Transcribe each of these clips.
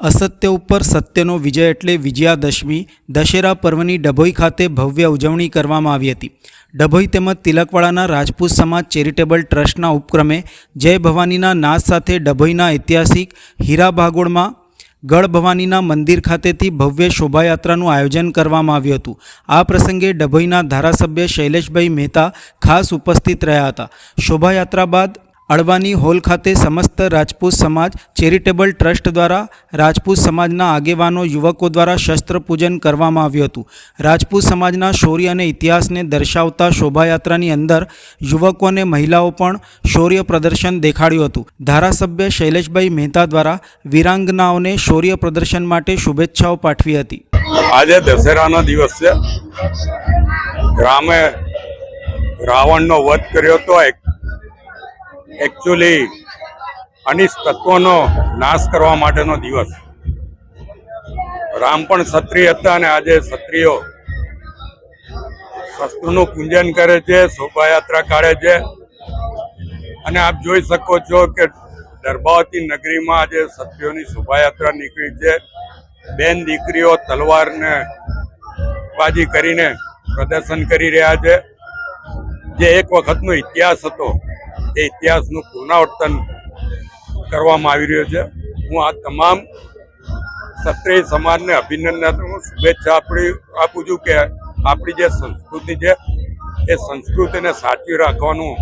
અસત્ય ઉપર સત્યનો વિજય એટલે વિજયાદશમી, દશેરા પર્વની ડભોઈ ખાતે ભવ્ય ઉજવણી કરવામાં આવી હતી. ડભોઈ તેમજ તિલકવાડાના રાજપૂત સમાજ ચેરિટેબલ ટ્રસ્ટના ઉપક્રમે જય ભવાનીના નાશ સાથે ડભોઈના ઐતિહાસિક હીરા ભાગોળમાં ગઢ ભવાનીના મંદિર ખાતેથી ભવ્ય શોભાયાત્રાનું આયોજન કરવામાં આવ્યું હતું. આ પ્રસંગે ડભોઈના ધારાસભ્ય શૈલેષભાઈ મહેતા ખાસ ઉપસ્થિત રહ્યા હતા. શોભાયાત્રા બાદ અળવાની હોલ ખાતે સમસ્ત રાજપૂત સમાજ ચેરિટેબલ ટ્રસ્ટ દ્વારા રાજપૂત સમાજના આગેવાનો, યુવકો દ્વારા શસ્ત્ર પૂજન કરવામાં આવ્યું હતું. રાજપૂત સમાજના શૌર્ય અને ઇતિહાસને દર્શાવતા શોભાયાત્રાની અંદર યુવકો અને મહિલાઓ પણ શૌર્ય પ્રદર્શન દેખાડ્યું હતું. ધારાસભ્ય શૈલેષભાઈ મહેતા દ્વારા વીરાંગનાઓને શૌર્ય પ્રદર્શન માટે શુભેચ્છાઓ પાઠવી હતી. આજે દશેરાનો દિવસ છે. રામે રાવણનો વધ કર્યો તો એકચ્યુઅલી અનિષ્ટ તત્વોનો નાશ કરવા માટેનો દિવસ. રામ પણ ક્ષત્રિય હતા અને આજે ક્ષત્રિયો. શસ્ત્રનું પૂજન કરે છે, શોભાયાત્રા કાઢે છે. અને આપ જોઈ શકો છો કે દરબાવતી નગરીમાં આજે ક્ષત્રિયોની શોભાયાત્રા નીકળી છે. બેન દીકરીઓ તલવારને બાજી કરીને પ્રદર્શન કરી રહ્યા છે. જે એક વખતનો ઇતિહાસ હતો. એ ઇતિહાસનું પુનરાવર્તન કરવામાં આવી રહ્યું છે. હું આ તમામ ક્ષત્રિય સમાજને અભિનંદન શુભેચ્છા આપણી આપું છું કે આપણી જે સંસ્કૃતિ છે, એ સંસ્કૃતિને સાચવી રાખવાનું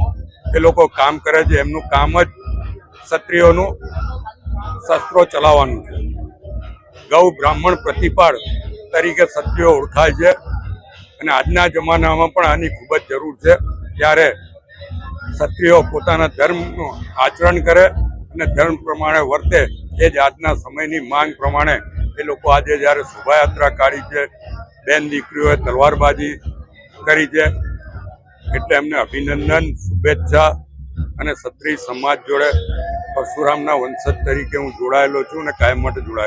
એ લોકો કામ કરે છે. એમનું કામ જ ક્ષત્રિયોનું શસ્ત્રો ચલાવવાનું છે. ગૌ બ્રાહ્મણ પ્રતિપાળ તરીકે ક્ષત્રિયો ઓળખાય છે. અને આજના જમાનામાં પણ આની ખૂબ જ જરૂર છે. ત્યારે ક્ષત્રિયો પોતાના ધર્મનું આચરણ કરે અને ધર્મ પ્રમાણે વર્તે એ જ આજના સમયની માંગ પ્રમાણે એ લોકો આજે જ્યારે શોભાયાત્રા કાઢી છે, બેન દીકરીઓએ તલવારબાજી કરી છે, એટલે એમને અભિનંદન, શુભેચ્છા અને ક્ષત્રિય સમાજ જોડે પરશુરામના વંશજ તરીકે હું જોડાયેલો છું અને કાયમ માટે જોડાયેલો